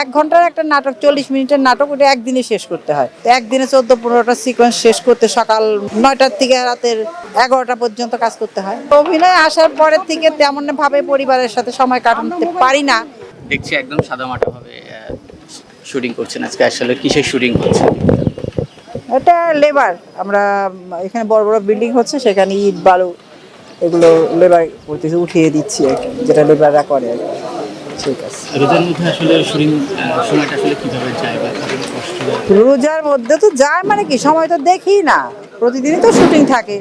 এক ঘণ্টার একটা নাটক চল্লিশ মিনিটের নাটক ওটা একদিনে শেষ করতে হয়। একদিনে চোদ্দ পনেরোটা সিকোয়েন্স শেষ করতে সকাল নয়টার থেকে রাতের এগারোটা পর্যন্ত কাজ করতে হয়। অভিনয় আসার পরের থেকে তেমন ভাবে পরিবারের সাথে সময় কাটাতে পারি না। দেখছি একদম সাদামাটা ভাবে শুটিং করছেন আজকে। আসলে কিসের শুটিং করছেন? এটা লেবার আমরা এখানে বড় বড় বিল্ডিং হচ্ছে সেখানে ইট বালু এগুলো লেবার করতেছে উঠিয়ে দিচ্ছি যেটা লেবাররা করে আর কি। ঠিক আছে। রোজার মধ্যে আসলে শুটিং সময়টা আসলে কীভাবে যায় বা কষ্ট রোজার মধ্যে তো যায় মানে কি? সময় তো দেখি না। প্রতিদিনই তো শুটিং থাকে।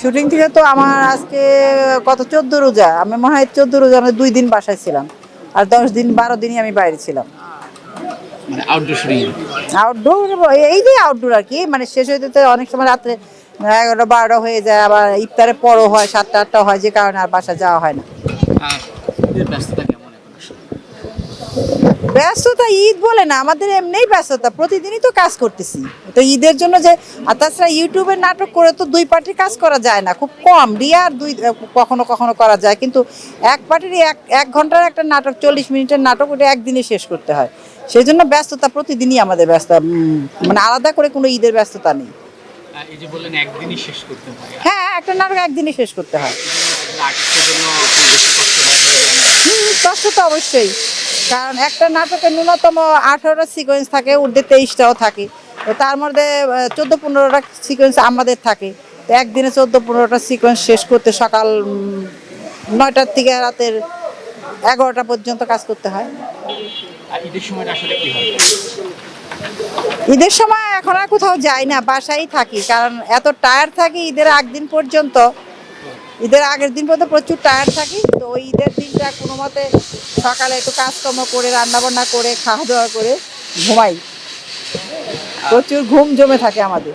শুটিং থেকে তো আমার আজকে কত? চোদ্দ রোজা। আমি মনে হয় চোদ্দ রোজা আমি দুই দিন বাসায় ছিলাম। আর দশ দিন বারো দিনই আমি বাইরে ছিলাম। মানে আউটডোর শুটিং আউটডোর এই যে আউটডোর আর কি মানে শেষ হইতে তো অনেক সময় রাত্রে এগারোটা বারোটা হয়ে যায় আবার ইফতারে পরও হয় সাতটা আটটা হয় যে কারণে আর বাসা যাওয়া হয় না ব্যস্ততা কেমন এখন আসলে ব্যস্ততা ঈদ বলে না আমাদের এমনিই ব্যস্ততা প্রতিদিনই তো কাজ করতেছি। তো ঈদের জন্য যে আর তাছাড়া ইউটিউবের নাটক করে তো দুই পার্টির কাজ করা যায় না খুব কম রিয়ার দুই কখনো কখনো করা যায় কিন্তু এক পার্টিরই এক এক ঘণ্টার একটা নাটক চল্লিশ মিনিটের নাটক ওটা একদিনে শেষ করতে হয়। সেই জন্য ব্যস্ততা প্রতিদিনই আমাদের ব্যস্ত মানে আলাদা করে কোনো ঈদের ব্যস্ততা নেই। আহ, এই যে বললেন একদিনই শেষ করতে হয়। হ্যাঁ একটা নাটক একদিনে শেষ করতে হয়। হয় হয়ে কষ্ট তো অবশ্যই। কারণ একটা নাটকে ন্যূনতম আঠারোটা সিকোয়েন্স থাকে ঊর্ধ্বে তেইশটাও থাকে। তো তার মধ্যে চোদ্দ পনেরোটা সিকোয়েন্স আমাদের থাকে। তো একদিনে চোদ্দ পনেরোটা সিকোয়েন্স শেষ করতে সকাল নয়টার থেকে রাতের এগারোটা পর্যন্ত কাজ করতে হয়। ঈদের হয়? সময় এখন আর কোথাও যাই না বাসায় থাকি। কারণ এত টায়ার থাকি ঈদের আগদিন পর্যন্ত। ঈদের আগের দিন পর্যন্ত প্রচুর টায়ার থাকি তো ওই ঈদের দিনটা কোনো মতে সকালে একটু কাজকর্ম করে রান্নাবান্না করে খাওয়া দাওয়া করে ঘুমাই। প্রচুর ঘুম জমে থাকে আমাদের।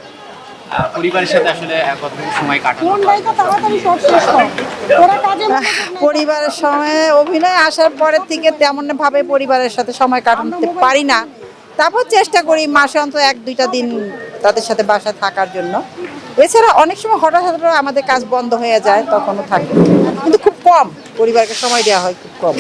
পরিবারের সাথে আসলে কতটুকু সময় কাটানো পরিবারের সময় অভিনয় আসার পরের থেকে তেমন ভাবে পরিবারের সাথে সময় কাটাতে পারি না। তারপর চেষ্টা করি মাসে অন্তত এক দুইটা দিন তাদের সাথে বাসায় থাকার জন্য। এছাড়া অনেক সময় হঠাৎ হঠাৎ আমাদের কাজ বন্ধ হয়ে যায়, তখনও থাকে। কিন্তু খুব কম, পরিবারকে সময় দেওয়া হয় খুব কম।